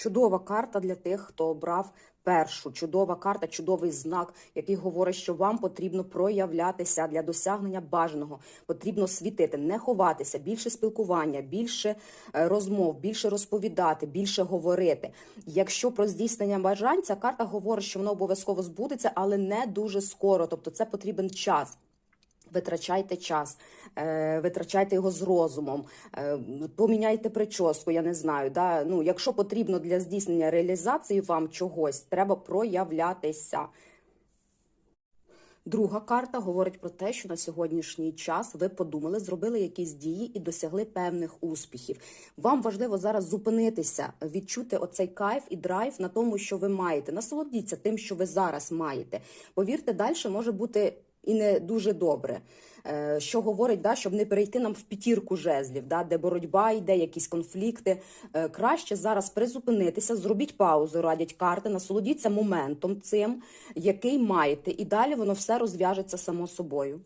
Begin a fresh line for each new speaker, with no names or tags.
Чудова карта для тих, хто обрав першу. Чудова карта, чудовий знак, який говорить, що вам потрібно проявлятися для досягнення бажаного. Потрібно світити, не ховатися, більше спілкування, більше е, розмов, більше розповідати, більше говорити. Якщо про здійснення бажань, ця карта говорить, що воно обов'язково збудеться, але не дуже скоро. Тобто, це потрібен час. Витрачайте час, е, витрачайте його з розумом, е, поміняйте прическу, я не знаю. Да? Ну, якщо потрібно для здійснення реалізації вам чогось, треба проявлятися. Друга карта говорить про те, що на сьогоднішній час ви подумали, зробили якісь дії і досягли певних успіхів. Вам важливо зараз зупинитися, відчути оцей кайф і драйв на тому, що ви маєте. Насолодіться тим, що ви зараз маєте. Повірте, далі може бути і не дуже добре. Е, Що говорить, да, щоб не перейти нам в п'ятірку жезлів, да, де боротьба йде, якісь конфлікти. Е, Краще зараз призупинитися, зробіть паузу, радять карти, насолодіться моментом цим, який маєте, і далі воно все розв'яжеться само собою.